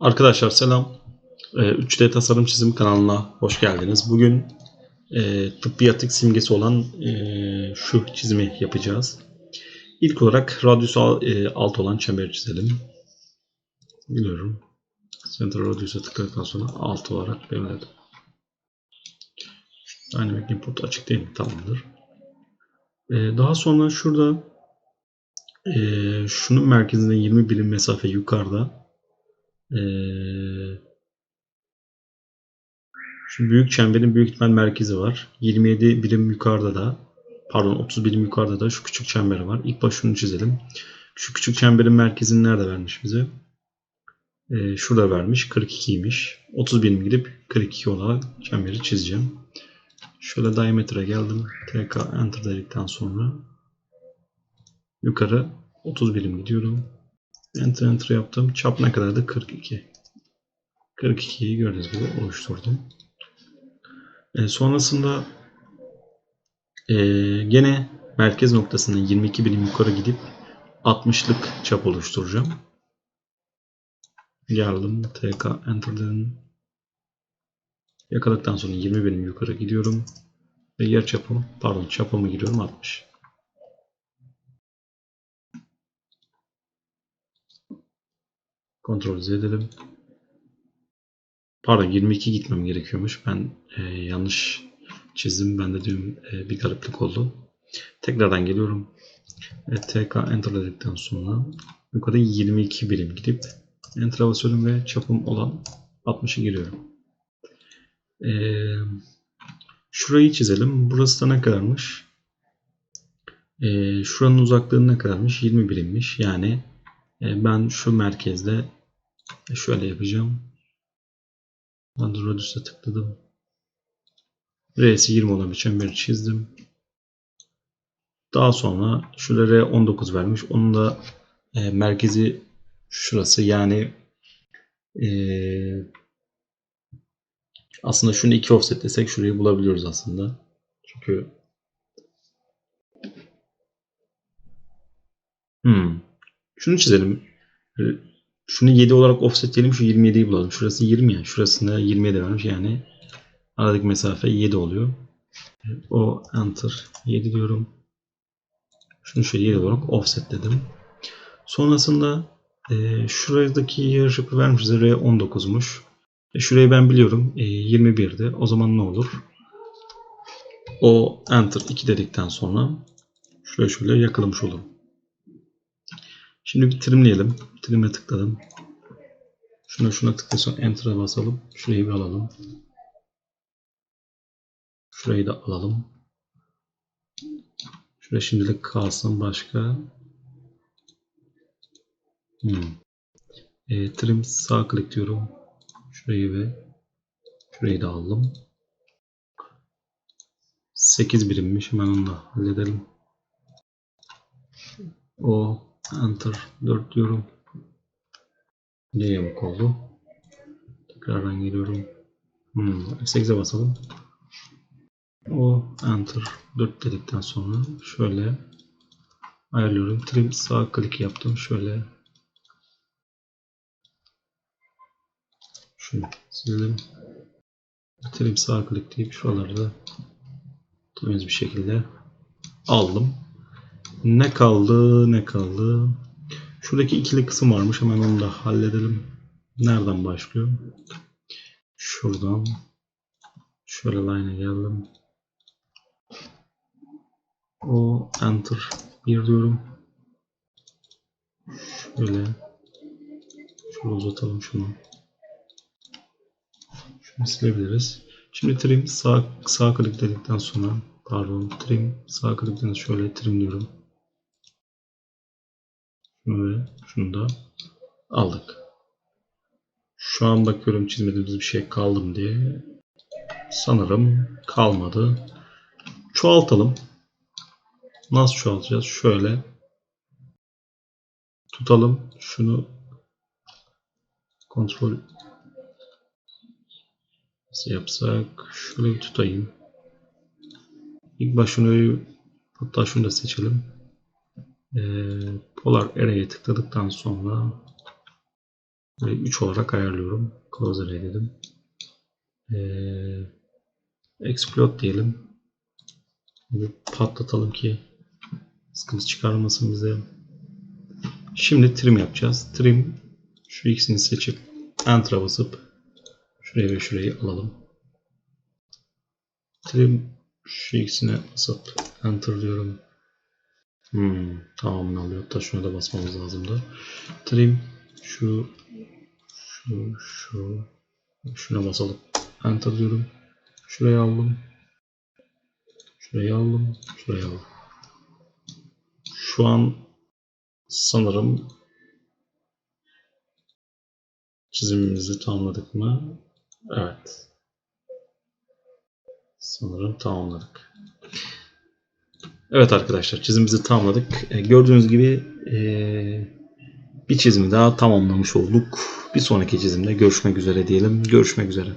Arkadaşlar selam. Ee, 3D Tasarım Çizim kanalına hoş geldiniz. Bugün e, tıbbiyatık simgesi olan e, şu çizimi yapacağız. İlk olarak radyüsü al- e, alt olan çemberi çizelim. Biliyorum. Center Radius'a tıkladıktan sonra alt olarak belirledim. Dynamic Input açık değil mi? Tamamdır. E, daha sonra şurada e, şunun merkezinde 20 birim mesafe yukarıda ee, şu büyük çemberin büyük ihtimal merkezi var. 27 birim yukarıda da pardon 30 birim yukarıda da şu küçük çember var. İlk baş şunu çizelim. Şu küçük çemberin merkezini nerede vermiş bize? Ee, şurada vermiş. 42'ymiş. 30 birim gidip 42 olarak çemberi çizeceğim. Şöyle diametre geldim. TK enter dedikten sonra yukarı 30 birim gidiyorum. Enter enter yaptım. Çap ne kadardı? 42. 42'yi gördüğünüz gibi oluşturdum. E, sonrasında e, gene merkez noktasından 22 birim yukarı gidip 60'lık çap oluşturacağım. Geldim. TK enter dedim. Yakaladıktan sonra 20 birim yukarı gidiyorum. Ve yer çapı, pardon çapımı giriyorum 60. Kontrol Z edelim. Pardon 22 gitmem gerekiyormuş. Ben e, yanlış çizdim. Ben de diyorum e, bir gariplik oldu. Tekrardan geliyorum. E, TK Enter dedikten sonra yukarı 22 birim gidip Enter basıyorum ve çapım olan 60'ı giriyorum. E, şurayı çizelim. Burası da ne kadarmış? E, şuranın uzaklığı ne kadarmış? 20 birimmiş. Yani ben şu merkezde şöyle yapacağım. Radius'a tıkladım. R'si 20 olan bir çemberi çizdim. Daha sonra şurada R19 vermiş. Onun da e, merkezi şurası. Yani e, aslında şunu iki offset desek şurayı bulabiliyoruz aslında. Çünkü hmm. Şunu çizelim. Şunu 7 olarak offset diyelim. Şu 27'yi bulalım. Şurası 20 ya. Şurasında 27 vermiş. Yani aradaki mesafe 7 oluyor. O enter 7 diyorum. Şunu şöyle 7 olarak offset dedim. Sonrasında e, şuradaki yarıçapı vermiş bize R19'muş. E, şurayı ben biliyorum. E, 21'di. O zaman ne olur? O enter 2 dedikten sonra şöyle şöyle yakalamış olurum. Şimdi bir trimleyelim. Trim'e tıkladım. Şuna şuna tıklasın. Enter'a basalım. Şurayı bir alalım. Şurayı da alalım. Şuraya şimdilik kalsın. Başka. Hmm. E, trim sağ klik diyorum. Şurayı ve şurayı da aldım. 8 birimmiş. Hemen onu da halledelim. O Enter 4 diyorum. Ne yamuk oldu? Tekrardan geliyorum. Hmm, F8'e basalım. O Enter 4 dedikten sonra şöyle ayarlıyorum. Trim sağ klik yaptım. Şöyle şunu silelim. Trim sağ klik deyip şuralarda temiz bir şekilde aldım. Ne kaldı ne kaldı? Şuradaki ikili kısım varmış. Hemen onu da halledelim. Nereden başlıyor? Şuradan. Şöyle line'e geldim. O enter 1 diyorum. Şöyle. Şöyle uzatalım şunu. Şunu silebiliriz. Şimdi trim sağ, sağ klik dedikten sonra pardon trim sağ klikten şöyle trim diyorum. Ve şunu da aldık. Şu an bakıyorum çizmediğimiz bir şey kaldı mı diye. Sanırım kalmadı. Çoğaltalım. Nasıl çoğaltacağız? Şöyle tutalım. Şunu kontrol nasıl yapsak? Şöyle tutayım. İlk baş şunu hatta şunu da seçelim. Ee, Polar Array'e tıkladıktan sonra Böyle 3 olarak ayarlıyorum. Close array dedim. Ee, explode diyelim. Patlatalım ki sıkıntı çıkarmasın bize. Şimdi trim yapacağız. Trim şu ikisini seçip Enter'a basıp şuraya ve şurayı alalım. Trim şu ikisine basıp Enter diyorum. Hmm, tamamını alıyor. Hatta şuna da basmamız lazımdı. Trim şu şu şu şuna basalım. Enter diyorum. Şuraya aldım. Şuraya aldım. Şuraya aldım. Şu an sanırım çizimimizi tamamladık mı? Evet. Sanırım tamamladık. Evet arkadaşlar çizimimizi tamamladık. E, gördüğünüz gibi e, bir çizimi daha tamamlamış olduk. Bir sonraki çizimde görüşmek üzere diyelim. Görüşmek üzere.